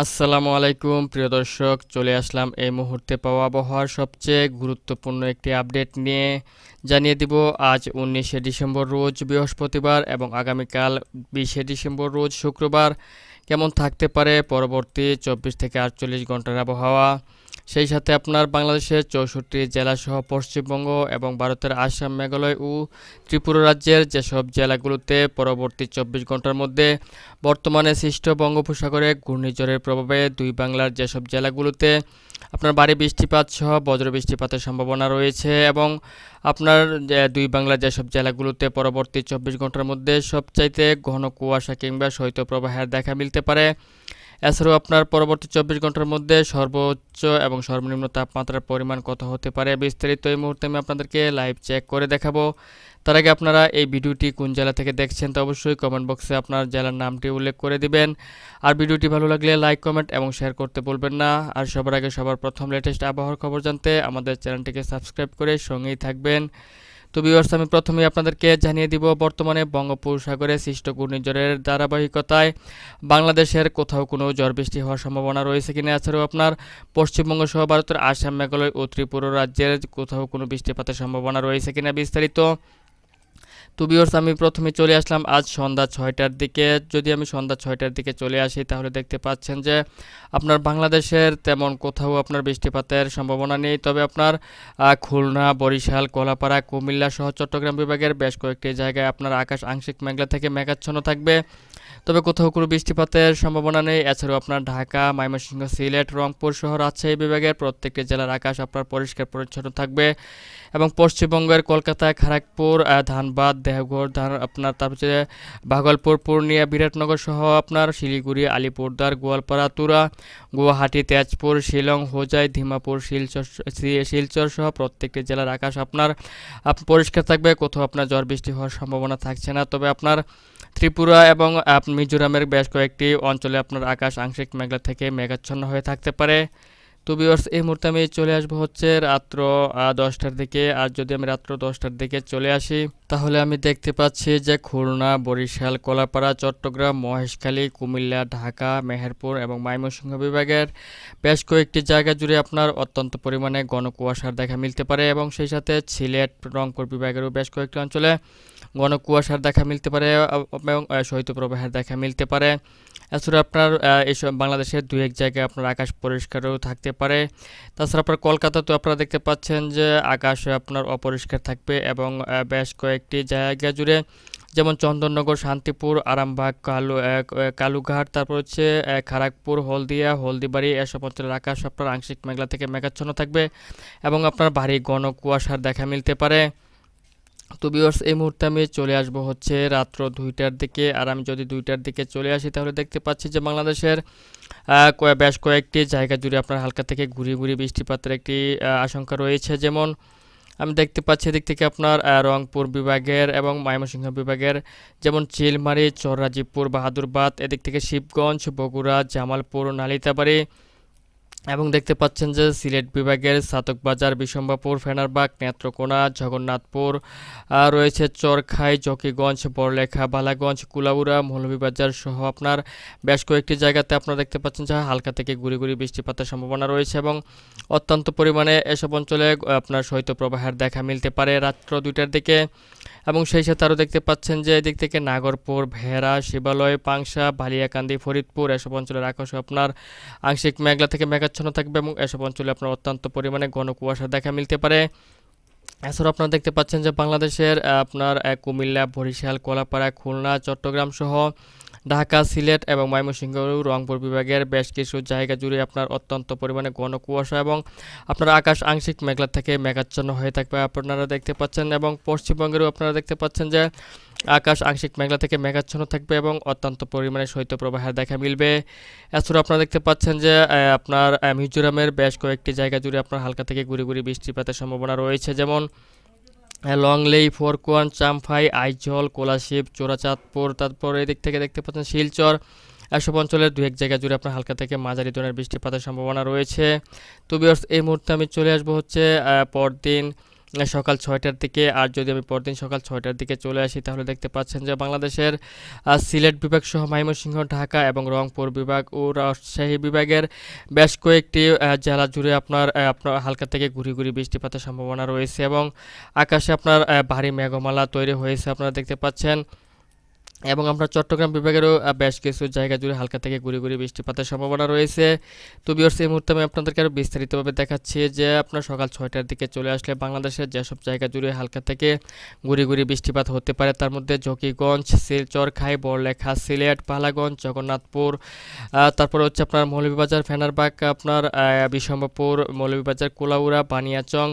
আসসালামু আলাইকুম, প্রিয় দর্শক, চলে আসলাম এই মুহূর্তে পাওয়া আবহাওয়ার সবচেয়ে গুরুত্বপূর্ণ একটি আপডেট নিয়ে। জানিয়ে দিব, আজ উনিশে ডিসেম্বর রোজ বৃহস্পতিবার এবং আগামীকাল বিশে ডিসেম্বর রোজ শুক্রবার। কেমন থাকতে পারে পরবর্তী চব্বিশ থেকে আটচল্লিশ ঘণ্টার আবহাওয়া? সেই সাথে আপনার বাংলাদেশের চৌষট্টি জেলাসহ পশ্চিমবঙ্গ এবং ভারতের আসাম, মেঘালয় ও ত্রিপুরা রাজ্যের যেসব জেলাগুলোতে পরবর্তী চব্বিশ ঘণ্টার মধ্যে বর্তমানে সৃষ্ট বঙ্গোপসাগরে ঘূর্ণিঝড়ের প্রভাবে দুই বাংলার যেসব জেলাগুলোতে আপনার ভারী বৃষ্টিপাত সহ বজ্র বৃষ্টিপাতের সম্ভাবনা রয়েছে এবং আপনার দুই বাংলার যেসব জেলাগুলোতে পরবর্তী চব্বিশ ঘণ্টার মধ্যে সবচাইতে ঘন কুয়াশা কিংবা শৈত্যপ্রবাহের দেখা মিলতে পারে। এছাড়াও আপনার পরবর্তী চব্বিশ ঘণ্টার মধ্যে সর্বোচ্চ এবং সর্বনিম্ন তাপমাত্রার পরিমাণ কত হতে পারে বিস্তারিত এই মুহূর্তে আমি আপনাদেরকে লাইভ চেক করে দেখাবো। তার আগে আপনারা এই ভিডিওটি কোন জেলা থেকে দেখছেন তো অবশ্যই কমেন্ট বক্সে আপনার জেলার নামটি উল্লেখ করে দিবেন। আর ভিডিওটি ভালো লাগলে লাইক কমেন্ট এবং শেয়ার করতে বলবেন না। আর সবার আগে সবার প্রথম লেটেস্ট আবহাওয়ার খবর জানতে আমাদের চ্যানেলটিকে সাবস্ক্রাইব করে সঙ্গেই থাকবেন। তো বিভার্স আমি প্রথমেই আপনাদেরকে জানিয়ে দিব, বর্তমানে বঙ্গোপসাগরে সৃষ্ট ঘূর্ণিঝড়ের ধারাবাহিকতায় বাংলাদেশের কোথাও কোনো ঝড় বৃষ্টি হওয়ার সম্ভাবনা রয়েছে কিনা এছাড়াও আপনার পশ্চিমবঙ্গ সহ ভারতের আসাম, মেঘালয় ও ত্রিপুরা রাজ্যের কোথাও কোনো বৃষ্টিপাতের সম্ভাবনা রয়েছে কিনা বিস্তারিত তো বিয়র্স আমি প্রথমে চলে আসলাম আজ সন্ধ্যা ছয়টার দিকে। যদি আমি সন্ধ্যা ছয়টার দিকে চলে আসি, তাহলে দেখতে পাচ্ছেন যে আপনার বাংলাদেশের তেমন কোথাও আপনার বৃষ্টিপাতের সম্ভাবনা নেই। তবে আপনার খুলনা, বরিশাল, কলাপাড়া, কুমিল্লা সহ চট্টগ্রাম বিভাগের বেশ কয়েকটি জায়গায় আপনার আকাশ আংশিক মেঘলা থেকে মেঘাচ্ছন্ন থাকবে। তবে কোথাও কোনো বৃষ্টিপাতের সম্ভাবনা নেই। এছাড়াও আপনার ঢাকা, ময়মনসিংহ, সিলেট, রংপুর সহ রাজশাহী বিভাগের প্রত্যেকটি জেলার আকাশ আপনার পরিষ্কার পরিচ্ছন্ন থাকবে। এবং পশ্চিমবঙ্গের কলকাতায় খড়গপুর ধানবাদ দেহগড় ধান আপনার তারপর হচ্ছে ভাগলপুর, পূর্ণিয়া, বিরাটনগর সহ আপনার শিলিগুড়ি আলিপুরদার গোয়ালপাড়া, তুরা, গুয়াহাটি, তেজপুর, শিলং, হোজাই ধিমাপুর শিলচর শিলচর সহ প্রত্যেকটি জেলার আকাশ আপনার পরিষ্কার থাকবে। কোথাও আপনার ঝড় বৃষ্টি হওয়ার সম্ভাবনা থাকছে না। তবে আপনার ত্রিপুরা এবং মিজোরামের বেশ কয়েকটি অঞ্চলে আপনার আকাশ আংশিক মেঘলা থেকে মেঘাচ্ছন্ন হয়ে থাকতে পারে। তো বিয়ার্স এই মুহূর্তে আমি চলে আসব হচ্ছে রাত্র দশটার দিকে। আর যদি আমি রাত্র দশটার দিকে চলে আসি তাহলে আমি দেখতে পাচ্ছি যে খুলনা, বরিশাল, কলাপাড়া, চট্টগ্রাম, মহেশখালী, কুমিল্লা, ঢাকা, মেহেরপুর এবং ময়মনসিংহ বিভাগের বেশ কয়েকটি জায়গা জুড়ে আপনার অত্যন্ত পরিমাণে ঘন কুয়াশার দেখা মিলতে পারে এবং সেই সাথে সিলেট, রংপুর বিভাগেরও বেশ কয়েকটি অঞ্চলে ঘন কুয়াশার দেখা মিলতে পারে এবং শৈত্যপ্রবাহের দেখা মিলতে পারে। এছাড়া আপনার এইসব বাংলাদেশের দু এক জায়গায় আপনার আকাশ পরিষ্কারও থাকতে পারে। তাছাড়া আপনার কলকাতাতেও আপনারা দেখতে পাচ্ছেন যে আকাশ আপনার অপরিষ্কার থাকবে এবং বেশ কয়েকটি জায়গা জুড়ে যেমন চন্দননগর, শান্তিপুর, আরামবাগ, কালু কালুঘাট, তারপর হচ্ছে খড়গপুর হলদিয়া, হলদিবাড়ি, এসব অঞ্চলের আকাশ আপনার আংশিক মেঘলা থেকে মেঘাচ্ছন্ন থাকবে এবং আপনার ভারী ঘন কুয়াশার দেখা মিলতে পারে। তো বিয়ার্স এই মুহূর্তে আমি চলে আসব হচ্ছে রাত্র দুইটার দিকে আর আমি যদি দুইটার দিকে চলে আসি তাহলে দেখতে পাচ্ছি যে বাংলাদেশের বেশ কয়েকটি জায়গা জুড়ে আপনার হালকা থেকে ঘুরিয়ে ঘুরিয়ে বৃষ্টিপাতের একটি আশঙ্কা রয়েছে। যেমন আমি দেখতে পাচ্ছি এদিক থেকে আপনার রংপুর বিভাগের এবং ময়মনসিংহ বিভাগের যেমন চিলমারি চররাজিপুর বাহাদুরবাদ, এদিক থেকে শিবগঞ্জ, বগুড়া, জামালপুর, নালিতাবাড়ি এবং দেখতে পাচ্ছেন যে সিলেট বিভাগের সাতকবাজার বিশম্বাপুর ফেনারবাগ, নেত্রকোনা, জগন্নাথপুর রয়েছে চরখাই, জকিগঞ্জ, বড়লেখা, বালাগঞ্জ, কুলাউড়া, মৌলভীবাজার সহ আপনার বেশ কয়েকটি জায়গাতে আপনারা দেখতে পাচ্ছেন যে হালকা থেকে গুড়ি গুড়ি বৃষ্টিপাতের সম্ভাবনা রয়েছে এবং অত্যন্ত পরিমাণে এসব অঞ্চলে আপনার শৈত্যপ্রবাহের দেখা মিলতে পারে রাত্র দুইটার দিকে। এবং সেই সাথে আরও দেখতে পাচ্ছেন যে এদিক থেকে নাগরপুর, ভেড়া, শিবালয়, পাংশা, বালিয়াকান্দি, ফরিদপুর, এসব অঞ্চলের আকাশ আপনার আংশিক মেঘলা থেকে মেঘাচ্ছন্ন থাকবে এবং এসব অঞ্চলে আপনার অত্যন্ত পরিমাণে ঘন কুয়াশা দেখা মিলতে পারে। এছাড়াও আপনারা দেখতে পাচ্ছেন যে বাংলাদেশের আপনার কুমিল্লা, বরিশাল, কলাপাড়া, খুলনা চট্টগ্রাম সহ ঢাকা, সিলেট এবং ময়মনসিংহ রংপুর বিভাগের বেশ কিছু জায়গা জুড়ে আপনার অত্যন্ত পরিমাণে ঘন কুয়াশা এবং আপনার আকাশ আংশিক মেঘলা থেকে মেঘাচ্ছন্ন হয়ে থাকবে। আপনারা দেখতে পাচ্ছেন এবং পশ্চিমবঙ্গেরও আপনারা দেখতে পাচ্ছেন যে আকাশ, আংশিক মেঘলা থেকে মেঘাচ্ছন্ন থাকবে এবং অত্যন্ত পরিমাণে শৈত্যপ্রবাহের দেখা মিলবে। এছাড়াও আপনারা দেখতে পাচ্ছেন যে আপনার মিজোরামের বেশ কয়েকটি জায়গা জুড়ে আপনার হালকা থেকে গুড়ি গুড়ি বৃষ্টিপাতের সম্ভাবনা রয়েছে। যেমন লংলেই, ফোরকোয়ান চাম্পাই আইজল, কোলাশিব, চোরাচাঁদপুর, তারপর এদিক থেকে দেখতে পাচ্ছেন শিলচর। এসব অঞ্চলের দু এক জায়গা জুড়ে আপনার হালকা থেকে মাঝারি ধরনের বৃষ্টিপাতের সম্ভাবনা রয়েছে। তো বিয়ার্স এই মুহূর্তে আমি চলে আসব হচ্ছে পরদিন সকাল ছয়টার দিকে আর যদি আমি পরদিন সকাল ছয়টার দিকে চলে আসি, তাহলে দেখতে পাচ্ছেন যে বাংলাদেশের সিলেট বিভাগ সহ ময়মনসিংহ, ঢাকা এবং রংপুর বিভাগ ও রাজশাহী বিভাগের বেশ কয়েকটি জেলা জুড়ে আপনার আপনার হালকা থেকে ঘুরি ঘুরি বৃষ্টিপাতের সম্ভাবনা রয়েছে এবং আকাশে আপনার ভারী মেঘমালা তৈরি হয়েছে। আপনারা দেখতে পাচ্ছেন এবং আমরা চট্টগ্রাম বিভাগেরও বেশ কিছু জায়গা জুড়ে হালকা থেকে ঘুরি ঘুরি বৃষ্টিপাতের সম্ভাবনা রয়েছে। তো বিয়র্স এই মুহূর্তে আমি আপনাদেরকে আরও বিস্তারিতভাবে দেখাচ্ছি যে আপনার সকাল ছয়টার দিকে চলে আসলে বাংলাদেশের যেসব জায়গা জুড়ে হালকা থেকে ঘুরি ঘুরি বৃষ্টিপাত হতে পারে তার মধ্যে জকিগঞ্জ শিলচর খাই বড়লেখা সিলেট পালাগঞ্জ জগন্নাথপুর তারপরে হচ্ছে আপনার মৌলভীবাজার ফেনারবাগ আপনার আহ, বিশম্বরপুর মৌলভীবাজার কোলাউড়া বানিয়াচং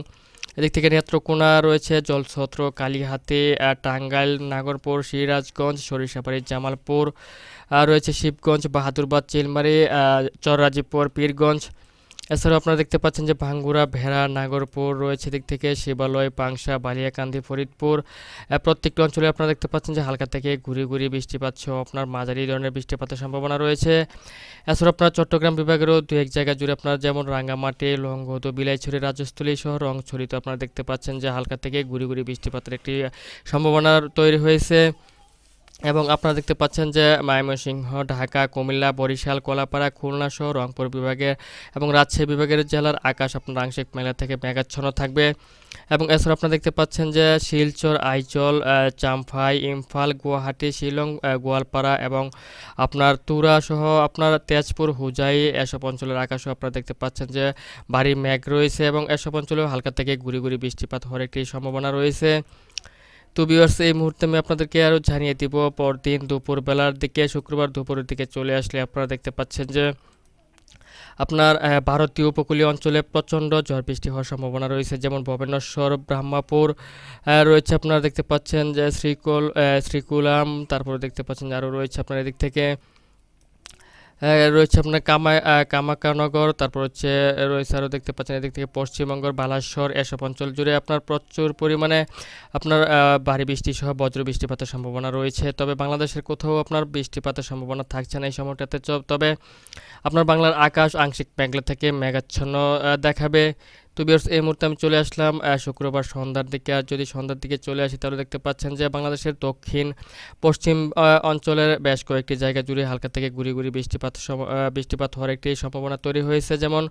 এদিক থেকে নেত্রকোনা রয়েছে জলছত্র, কালীহাতি টাঙ্গাইল, নাগরপুর, সিরাজগঞ্জ সরিষাবাড়ি জামালপুর রয়েছে শিবগঞ্জ, বাহাদুরবাদ, চিলমারি চররাজীপুর পীরগঞ্জ এছাড়াও আপনারা দেখতে পাচ্ছেন যে ভাঙ্গুড়া ভেড়া, নাগরপুর রয়েছে দিক থেকে, শিবালয়, পাংশা, বালিয়াকান্দি, ফরিদপুর। প্রত্যেকটি অঞ্চলে আপনারা দেখতে পাচ্ছেন যে হালকা থেকে ঘুরে ঘুরে বৃষ্টিপাত সহ আপনার মাঝারি ধরনের বৃষ্টিপাতের সম্ভাবনা রয়েছে। এছাড়া আপনার চট্টগ্রাম বিভাগেরও দু এক জায়গা জুড়ে আপনার যেমন রাঙ্গামাটি, লংগদ, বিলাইছড়ি, রাজস্থলী সহ রংছড়িতে আপনারা দেখতে পাচ্ছেন যে হালকা থেকে ঘুরে ঘুরি বৃষ্টিপাতের একটি সম্ভাবনা তৈরি হয়েছে। এবং আপনারা দেখতে পাচ্ছেন যে ময়মনসিংহ ঢাকা কুমিল্লা বরিশাল কলাপাড়া খুলনা সহ রংপুর বিভাগের এবং রাজশাহী বিভাগের জেলার আকাশ আপনার আংশিক মেলা থেকে মেঘাচ্ছন্ন থাকবে। এবং এছাড়া আপনারা দেখতে পাচ্ছেন যে শিলচর আইচল আহ, চাম্পাই ইম্ফাল গুয়াহাটি শিলং গোয়ালপাড়া এবং আপনার তুরা সহ আপনার তেজপুর হুজাই এসব অঞ্চলের আকাশও আপনারা দেখতে পাচ্ছেন যে ভারী মেঘ রয়েছে এবং এসব অঞ্চলেও হালকা থেকে ঘুরি ঘুরি বৃষ্টিপাত হওয়ার একটি সম্ভাবনা রয়েছে। তো ভিউয়ার্স এই মুহূর্তে আমি আপনাদেরকে আরও জানিয়ে দিব, পরদিন দুপুরবেলার দিকে, শুক্রবার দুপুরের দিকে চলে আসলে আপনারা দেখতে পাচ্ছেন যে আপনার ভারতীয় উপকূলীয় অঞ্চলে প্রচণ্ড ঝড় বৃষ্টি হওয়ার সম্ভাবনা রয়েছে। যেমন ভবেন্দ্বর ব্রহ্মাপুর রয়েছে আপনারা দেখতে পাচ্ছেন যে শ্রীকুল শ্রীকুলাম, তারপরে দেখতে পাচ্ছেন আরও রয়েছে আপনার এদিক থেকে। রয়েছে আপনার কামা কামাকানগর তারপর হচ্ছে রয়েছে আরও দেখতে পাচ্ছেন এদিক থেকে পশ্চিমবঙ্গের বালাসর, এসব অঞ্চল জুড়ে আপনার প্রচুর পরিমাণে আপনার ভারী বৃষ্টি সহ বজ্র বৃষ্টিপাতের সম্ভাবনা রয়েছে। তবে বাংলাদেশের কোথাও আপনার বৃষ্টিপাতের সম্ভাবনা থাকছে না এই সময়টাতে। তবে আপনার বাংলার আকাশ আংশিক মেঘলা থেকে মেঘাচ্ছন্ন দেখাবে। তো বিয়ার্স এই মুহূর্তে আমি চলে আসলাম শুক্রবার সন্ধ্যার দিকে। আর যদি সন্ধ্যার দিকে চলে আসি তাহলে দেখতে পাচ্ছেন যে বাংলাদেশের দক্ষিণ পশ্চিম অঞ্চলের বেশ কয়েকটি জায়গা জুড়ে হালকা থেকে গুড়ি গুড়ি বৃষ্টিপাত বৃষ্টিপাত হওয়ার একটি সম্ভাবনা তৈরি হয়েছে। যেমন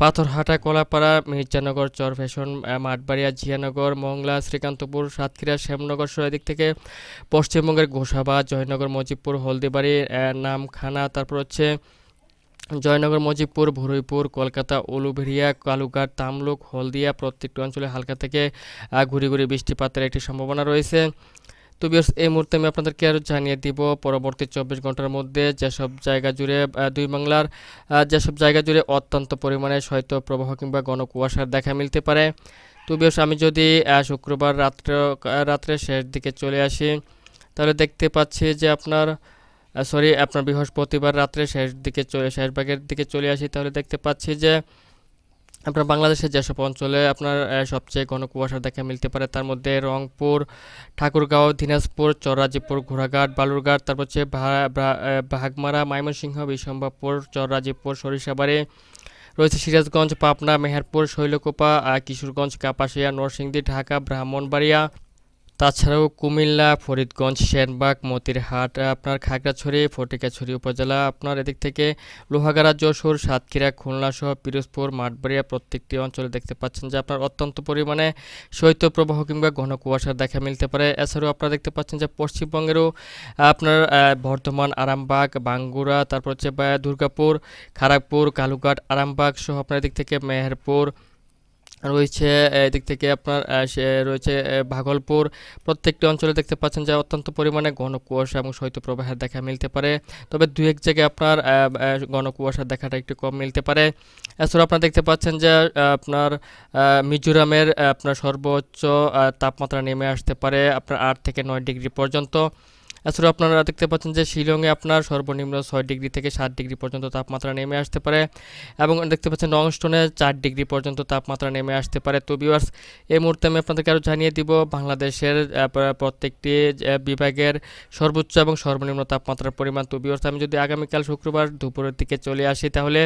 পাথরহাটা কলাপাড়া মির্জানগর চরফ্যাশন আহ, মাঠবাড়িয়া জিয়ানগর মংলা শ্রীকান্তপুর সাতক্ষীরা শ্যামনগর সহ এদিক থেকে পশ্চিমবঙ্গের গোসাবা জয়নগর মজিবপুর হলদিবাড়ি নামখানা তারপর হচ্ছে জয়নগর, মজিবপুর ভুরইপুর কলকাতা, উলুবেড়িয়া, কালুঘাট, তামলুক, হলদিয়া প্রত্যেকটি অঞ্চলে হালকা থেকে ঘুরি ঘুরি বৃষ্টিপাতের একটি সম্ভাবনা রয়েছে। তো বিয়ার্স এই মুহূর্তে আমি আপনাদেরকে আরও জানিয়ে দিব, পরবর্তী চব্বিশ ঘণ্টার মধ্যে যেসব জায়গা জুড়ে দুই বাংলার যেসব জায়গা জুড়ে অত্যন্ত পরিমাণে শৈত্য প্রবাহ কিংবা ঘন কুয়াশার দেখা মিলতে পারে। তো বিয়ার্স আমি যদি শুক্রবার রাত্রে রাত্রে শেষ দিকে চলে আসি, তাহলে দেখতে পাচ্ছি যে আপনার সরি, আপনার বৃহস্পতিবার রাত্রে শেষ দিকে চলে শেষ ভাগের দিকে চলে আসি, তাহলে দেখতে পাচ্ছি যে আপনার বাংলাদেশের যেসব অঞ্চলে আপনার সবচেয়ে ঘন কুয়াশা দেখা মিলতে পারে, তার মধ্যে রংপুর, ঠাকুরগাঁও, দিনাজপুর, চররাজিপুর, ঘোড়াঘাট, বালুরঘাট তারপর হচ্ছে ভাগমারা ময়মনসিংহ বিশম্বাপুর চররাজীপুর, সরিষাবাড়ি, রয়েছে সিরাজগঞ্জ, পাবনা, মেহেরপুর, শৈলকোপা কিশোরগঞ্জ, কাপাসিয়া, নরসিংদী, ঢাকা, ব্রাহ্মণবাড়িয়া তাছাড়াও কুমিল্লা, ফরিদগঞ্জ, সেনবাগ, মতিরহাট আপনার খাগড়াছড়ি, ফটিকাছড়ি উপজেলা, আপনার এদিক থেকে লোহাগাড়া, যশোর, সাতক্ষীরা, খুলনা সহ পিরোজপুর, মাঠবাড়িয়া প্রত্যেকটি অঞ্চলে দেখতে পাচ্ছেন যে আপনার অত্যন্ত পরিমাণে শৈত্যপ্রবাহ কিংবা ঘন কুয়াশার দেখা মিলতে পারে। এছাড়াও আপনারা দেখতে পাচ্ছেন যে পশ্চিমবঙ্গেরও আপনার বর্ধমান, আরামবাগ, বাঙ্গুরা, তারপর হচ্ছে দুর্গাপুর খড়গপুর কালুঘাট, আরামবাগ সহ আপনার এদিক থেকে মেহেরপুর রয়েছে এদিক থেকে আপনার সে রয়েছে ভাগলপুর। প্রত্যেকটি অঞ্চলে দেখতে পাচ্ছেন যে অত্যন্ত পরিমাণে ঘন কুয়াশা এবং শৈত্যপ্রবাহের দেখা মিলতে পারে। তবে দু এক জায়গায় আপনার ঘন কুয়াশার দেখাটা একটু কম মিলতে পারে। এছাড়াও আপনারা দেখতে পাচ্ছেন যে আপনার মিজোরামের আপনার সর্বোচ্চ তাপমাত্রা নেমে আসতে পারে আপনার আট থেকে নয় ডিগ্রি পর্যন্ত। এছাড়াও আপনারা দেখতে পাচ্ছেন যে শিলংয়ে আপনার সর্বনিম্ন ছয় ডিগ্রি থেকে সাত ডিগ্রি পর্যন্ত তাপমাত্রা নেমে আসতে পারে এবং দেখতে পাচ্ছেন রংস্টোনে চার ডিগ্রি পর্যন্ত তাপমাত্রা নেমে আসতে পারে। তো ভিউয়ার্স এই মুহূর্তে আমি আপনাদেরকে আরও জানিয়ে দিব, বাংলাদেশের প্রত্যেকটি বিভাগের সর্বোচ্চ এবং সর্বনিম্ন তাপমাত্রার পরিমাণ। তো ভিউয়ার্স আমি যদি আগামীকাল শুক্রবার দুপুরের দিকে চলে আসি তাহলে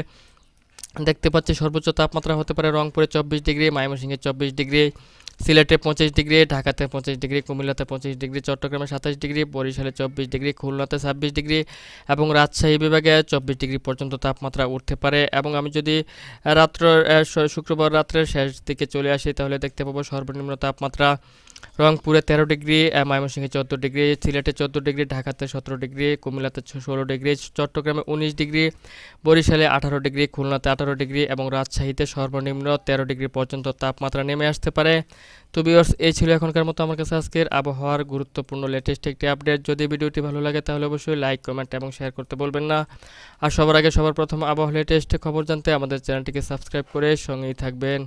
দেখতে পাচ্ছি সর্বোচ্চ তাপমাত্রা হতে পারে রংপুরে চব্বিশ ডিগ্রি, ময়মনসিংহে চব্বিশ ডিগ্রি সিলেটে পঁচিশ ডিগ্রি, ঢাকাতে পঁচিশ ডিগ্রি, কুমিল্লাতে পঁচিশ ডিগ্রি, চট্টগ্রামে সাতাশ ডিগ্রি, বরিশালে চব্বিশ ডিগ্রি, খুলনাতে ছাব্বিশ ডিগ্রি এবং রাজশাহী বিভাগে চব্বিশ ডিগ্রি পর্যন্ত তাপমাত্রা উঠতে পারে। এবং আমি যদি রাত্র শুক্রবার রাত্রের শেষ দিকে চলে আসি, তাহলে দেখতে পাবো সর্বনিম্ন তাপমাত্রা রংপুরে তেরো ডিগ্রি, ময়মনসিংহে চোদ্দ ডিগ্রি, সিলেটে চোদ্দ ডিগ্রি, ঢাকাতে সতেরো ডিগ্রি, কুমিল্লাতে ষোলো ডিগ্রি, চট্টগ্রামে উনিশ ডিগ্রি, বরিশালে আঠারো ডিগ্রি, খুলনাতে আঠারো ডিগ্রি এবং রাজশাহীতে সর্বনিম্ন তেরো ডিগ্রি পর্যন্ত তাপমাত্রা নেমে আসতে পারে। তো বিয়ার্স এই ছিল এখনকার মতো আমার কাছে আজকের আবহাওয়ার গুরুত্বপূর্ণ লেটেস্ট একটি আপডেট যদি ভিডিওটি ভালো লাগে তাহলে অবশ্যই লাইক কমেন্ট এবং শেয়ার করতে বলবেন না। আর সবার আগে সবার প্রথম আবহাওয়া লেটেস্ট খবর জানতে আমাদের চ্যানেলটিকে সাবস্ক্রাইব করে সঙ্গেই থাকবেন।